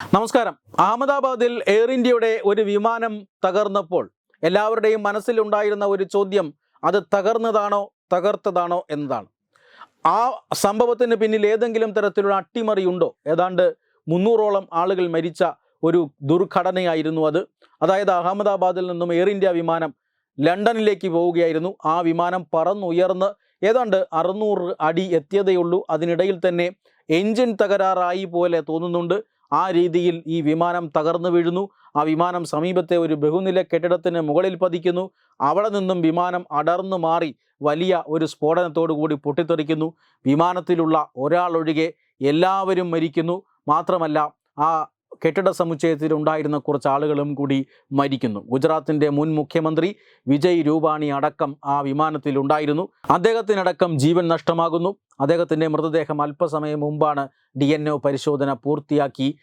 നമസ്കാരം. അഹമ്മദാബാദിൽ എയർ ഇന്ത്യയുടെ ഒരു വിമാനം തകർന്നപ്പോൾ എല്ലാവരുടെയും മനസ്സിലുണ്ടായിരുന്ന ഒരു ചോദ്യം അത് തകർന്നതാണോ തകർത്തതാണോ എന്നതാണ്. ആ സംഭവത്തിന് പിന്നിൽ ഏതെങ്കിലും തരത്തിലുള്ള അട്ടിമറിയുണ്ടോ ഏതാണ്ട് മുന്നൂറോളം ആളുകൾ മരിച്ച ഒരു ദുർഘടനയായിരുന്നു അത്. അതായത് അഹമ്മദാബാദിൽ നിന്നും എയർ ഇന്ത്യ വിമാനം ലണ്ടനിലേക്ക് പോവുകയായിരുന്നു. ആ വിമാനം പറന്നുയർന്ന് ഏതാണ്ട് അറുന്നൂറ് അടി എത്തിയതേയുള്ളൂ. അതിനിടയിൽ തന്നെ എഞ്ചിൻ തകരാറായി പോലെ തോന്നുന്നുണ്ട്. ആ രീതിയിൽ ഈ വിമാനം തകർന്നു വീഴുന്നു. ആ വിമാനം സമീപത്തെ ഒരു ബഹുനില കെട്ടിടത്തിന് മുകളിൽ പതിക്കുന്നു. അവിടെ നിന്നും വിമാനം അടർന്നു മാറി വലിയ ഒരു സ്ഫോടനത്തോടു കൂടി പൊട്ടിത്തെറിക്കുന്നു. വിമാനത്തിലുള്ള ഒരാളൊഴികെ എല്ലാവരും മരിക്കുന്നു. മാത്രമല്ല ആ കെട്ടിട സമുച്ചയത്തിൽ ഉണ്ടായിരുന്ന കുറച്ച് ആളുകളും കൂടി മരിക്കുന്നു. ഗുജറാത്തിന്റെ മുൻ മുഖ്യമന്ത്രി വിജയ് രൂപാണി അടക്കം ആ വിമാനത്തിൽ ഉണ്ടായിരുന്നു അദ്ദേഹത്തിനടക്കം ജീവൻ നഷ്ടമാകുന്നു. അദ്ദേഹത്തിന്റെ മൃതദേഹം അല്പസമയം മുമ്പാണ് ഡി പരിശോധന പൂർത്തിയാക്കി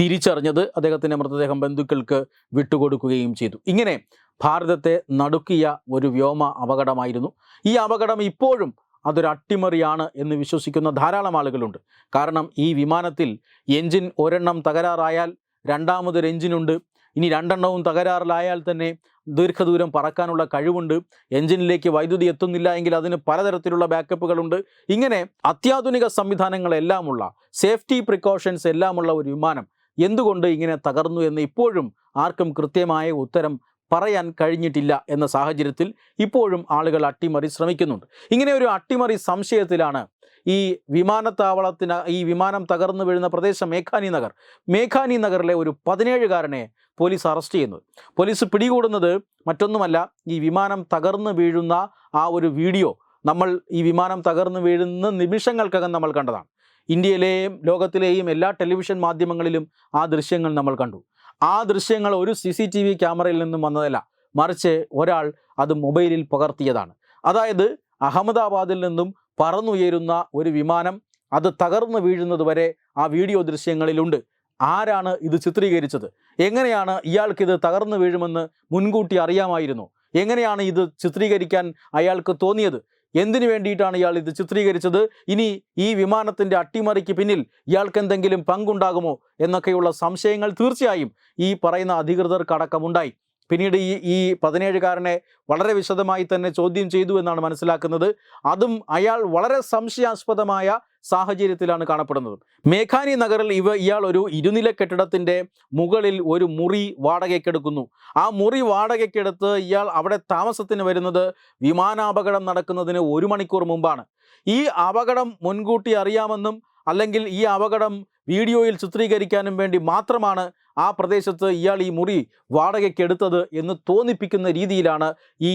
തിരിച്ചറിഞ്ഞത്. അദ്ദേഹത്തിന്റെ മൃതദേഹം ബന്ധുക്കൾക്ക് വിട്ടുകൊടുക്കുകയും ചെയ്തു. ഇങ്ങനെ ഭാരതത്തെ നടുക്കിയ ഒരു വ്യോമ അപകടമായിരുന്നു. ഈ അപകടം ഇപ്പോഴും അതൊരു അട്ടിമറിയാണ് എന്ന് വിശ്വസിക്കുന്ന ധാരാളം ആളുകളുണ്ട്. കാരണം ഈ വിമാനത്തിൽ എൻജിൻ ഒരെണ്ണം തകരാറായാൽ രണ്ടാമതൊരു എഞ്ചിനുണ്ട്. ഇനി രണ്ടെണ്ണവും തകരാറിലായാൽ തന്നെ ദീർഘദൂരം പറക്കാനുള്ള കഴിവുണ്ട്. എഞ്ചിനിലേക്ക് വൈദ്യുതി എത്തുന്നില്ല എങ്കിൽ അതിന് പലതരത്തിലുള്ള ബാക്കപ്പുകളുണ്ട്. ഇങ്ങനെ അത്യാധുനിക സംവിധാനങ്ങളെല്ലാമുള്ള സേഫ്റ്റി പ്രിക്കോഷൻസ് എല്ലാമുള്ള ഒരു വിമാനം എന്തുകൊണ്ട് ഇങ്ങനെ തകർന്നു എന്ന് ഇപ്പോഴും ആർക്കും കൃത്യമായ ഉത്തരം പറയാൻ കഴിഞ്ഞിട്ടില്ല എന്ന സാഹചര്യത്തിൽ ഇപ്പോഴും ആളുകൾ അട്ടിമറി ശ്രമിക്കുന്നുണ്ട്. ഇങ്ങനെ ഒരു അട്ടിമറി സംശയത്തിലാണ് ഈ വിമാനത്താവളത്തിന് ഈ വിമാനം തകർന്നു വീഴുന്ന പ്രദേശം മേഘാനി നഗർ. മേഘാനി നഗറിലെ ഒരു പതിനേഴുകാരനെ പോലീസ് അറസ്റ്റ് ചെയ്യുന്നത് പോലീസ് പിടികൂടുന്നത് മറ്റൊന്നുമല്ല ഈ വിമാനം തകർന്നു വീഴുന്ന ആ ഒരു വീഡിയോ നമ്മൾ ഈ വിമാനം തകർന്നു വീഴുന്ന നിമിഷങ്ങൾക്കകം നമ്മൾ കണ്ടതാണ്. ഇന്ത്യയിലെയും ലോകത്തിലെയും എല്ലാ ടെലിവിഷൻ മാധ്യമങ്ങളിലും ആ ദൃശ്യങ്ങൾ നമ്മൾ കണ്ടു. ആ ദൃശ്യങ്ങൾ ഒരു സി സി ടി വി ക്യാമറയിൽ നിന്നും വന്നതല്ല. മറിച്ച് ഒരാൾ അത് മൊബൈലിൽ പകർത്തിയതാണ്. അതായത് അഹമ്മദാബാദിൽ നിന്നും പറന്നുയരുന്ന ഒരു വിമാനം അത് തകർന്നു വീഴുന്നത് വരെ ആ വീഡിയോ ദൃശ്യങ്ങളിലുണ്ട്. ആരാണ് ഇത് ചിത്രീകരിച്ചത്? എങ്ങനെയാണ് ഇയാൾക്കിത് തകർന്നു വീഴുമെന്ന് മുൻകൂട്ടി അറിയാമായിരുന്നു? എങ്ങനെയാണ് ഇത് ചിത്രീകരിക്കാൻ അയാൾക്ക് തോന്നിയത്? എന്തിനു വേണ്ടിയിട്ടാണ് ഇയാൾ ഇത് ചിത്രീകരിച്ചത്? ഇനി ഈ വിമാനത്തിന്റെ അട്ടിമറിക്ക് പിന്നിൽ ഇയാൾക്ക് എന്തെങ്കിലും പങ്കുണ്ടാകുമോ എന്നൊക്കെയുള്ള സംശയങ്ങൾ തീർച്ചയായും ഈ പറയുന്ന അധികൃതർക്കടക്കമുണ്ടായി പിന്നീട് ഈ ഈ പതിനേഴുകാരനെ വളരെ വിശദമായി തന്നെ ചോദ്യം ചെയ്തു എന്നാണ് മനസ്സിലാക്കുന്നത്. അതും അയാൾ വളരെ സംശയാസ്പദമായ സാഹചര്യത്തിലാണ് കാണപ്പെടുന്നത്. മേഘാനി നഗറിൽ ഇവ ഇയാൾ ഒരു ഇരുനില കെട്ടിടത്തിന്റെ മുകളിൽ ഒരു മുറി വാടകയ്ക്കെടുക്കുന്നു. ആ മുറി വാടകയ്ക്കെടുത്ത് ഇയാൾ അവിടെ താമസത്തിന് വരുന്നത് വിമാനാപകടം നടക്കുന്നതിന് ഒരു മണിക്കൂർ മുമ്പാണ്. ഈ അപകടം മുൻകൂട്ടി അറിയാമെന്നും അല്ലെങ്കിൽ ഈ അപകടം വീഡിയോയിൽ ചിത്രീകരിക്കാനും വേണ്ടി മാത്രമാണ് ആ പ്രദേശത്ത് ഇയാൾ ഈ മുറി വാടകയ്ക്ക് എടുത്തത് എന്ന് തോന്നിപ്പിക്കുന്ന രീതിയിലാണ് ഈ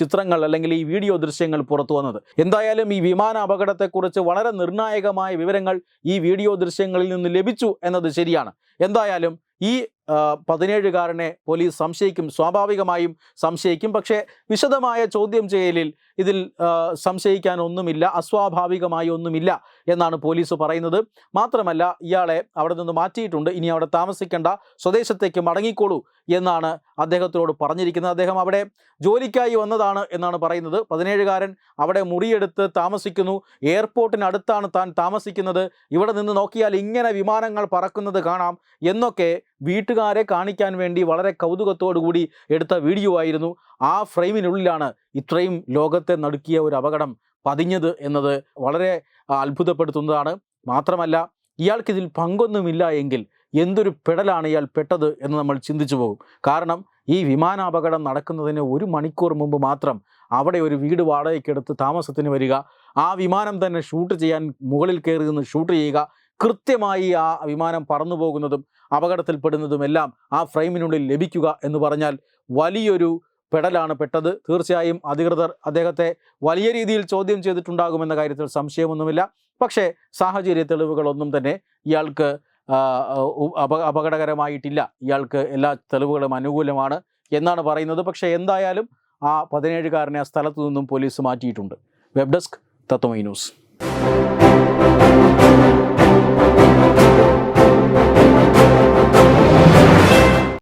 ചിത്രങ്ങൾ അല്ലെങ്കിൽ ഈ വീഡിയോ ദൃശ്യങ്ങൾ പുറത്തു വന്നത്. എന്തായാലും ഈ വിമാന അപകടത്തെക്കുറിച്ച് വളരെ നിർണായകമായ വിവരങ്ങൾ ഈ വീഡിയോ ദൃശ്യങ്ങളിൽ നിന്ന് ലഭിച്ചു എന്നത് ശരിയാണ്. എന്തായാലും ഈ പതിനേഴുകാരനെ പോലീസ് സംശയിക്കും. സ്വാഭാവികമായും സംശയിക്കും. പക്ഷേ വിശദമായ ചോദ്യം ചെയ്യലിൽ ഇതിൽ സംശയിക്കാൻ സംശയിക്കാനൊന്നുമില്ല അസ്വാഭാവികമായി ഒന്നുമില്ല എന്നാണ് പോലീസ് പറയുന്നത്. മാത്രമല്ല ഇയാളെ അവിടെ നിന്ന് മാറ്റിയിട്ടുണ്ട്. ഇനി അവിടെ താമസിക്കേണ്ട. സ്വദേശത്തേക്ക് മടങ്ങിക്കോളൂ എന്നാണ് അദ്ദേഹത്തോട് പറഞ്ഞിരിക്കുന്നത്. അദ്ദേഹം അവിടെ ജോലിക്കായി വന്നതാണ് എന്നാണ് പറയുന്നത്. പതിനേഴുകാരൻ അവിടെ മുറിയെടുത്ത് താമസിക്കുന്നു. എയർപോർട്ടിനടുത്താണ് താൻ താമസിക്കുന്നത്. ഇവിടെ നിന്ന് നോക്കിയാൽ ഇങ്ങനെ വിമാനങ്ങൾ പറക്കുന്നത് കാണാം എന്നൊക്കെ വീട്ടുകാരെ കാണിക്കാൻ വേണ്ടി വളരെ കൗതുകത്തോടുകൂടി എടുത്ത വീഡിയോ ആയിരുന്നു. ആ ഫ്രെയിമിനുള്ളിലാണ് ഇത്രയും ലോകത്തെ നടുക്കിയ ഒരു അപകടം പതിഞ്ഞത് എന്നത് വളരെ അത്ഭുതപ്പെടുത്തുന്നതാണ്. മാത്രമല്ല ഇയാൾക്കിതിൽ പങ്കൊന്നുമില്ല എങ്കിൽ എന്തൊരു പെടലാണ് ഇയാൾ പെട്ടത് എന്ന് നമ്മൾ ചിന്തിച്ചു പോകും. കാരണം ഈ വിമാനാപകടം നടക്കുന്നതിന് ഒരു മണിക്കൂർ മുമ്പ് മാത്രം അവിടെ ഒരു വീട് വാടകയ്ക്കെടുത്ത് താമസത്തിന് വരിക ആ വിമാനം തന്നെ ഷൂട്ട് ചെയ്യാൻ മുകളിൽ കയറി നിന്ന് ഷൂട്ട് ചെയ്യുക കൃത്യമായി ആ വിമാനം പറന്നു പോകുന്നതും അപകടത്തിൽപ്പെടുന്നതും എല്ലാം ആ ഫ്രെയിമിനുള്ളിൽ ലഭിക്കുക എന്ന് പറഞ്ഞാൽ വലിയൊരു പെടലാണ് പെട്ടത്. തീർച്ചയായും അധികൃതർ അദ്ദേഹത്തെ വലിയ രീതിയിൽ ചോദ്യം ചെയ്തിട്ടുണ്ടാകുമെന്ന കാര്യത്തിൽ സംശയമൊന്നുമില്ല. പക്ഷേ സാഹചര്യ തെളിവുകളൊന്നും തന്നെ ഇയാൾക്ക് അപകടകരമായിട്ടില്ല. ഇയാൾക്ക് എല്ലാ തെളിവുകളും അനുകൂലമാണ് എന്നാണ് പറയുന്നത്. പക്ഷേ എന്തായാലും ആ പതിനേഴുകാരനെ ആ സ്ഥലത്തു നിന്നും പോലീസ് മാറ്റിയിട്ടുണ്ട്. Web desk Tatwamayi news.